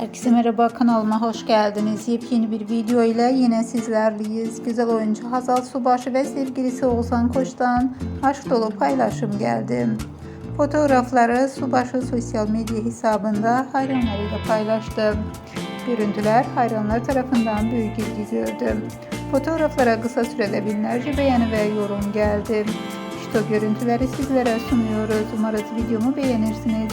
Herkese merhaba kanalıma hoş geldiniz. Yepyeni bir video ile yine sizlerleyiz. Güzel oyuncu Hazal Subaşı ve sevgilisi Oğuzhan Koç'tan aşk dolu paylaşım geldi. Fotoğrafları Subaşı sosyal medya hesabında hayranlarıyla paylaştı. Görüntüler hayranlar tarafından büyük ilgi gördü. Fotoğraflara kısa sürede binlerce beğeni ve yorum geldi. İşte görüntüleri sizlere sunuyoruz. Umarız videomu beğenirsiniz.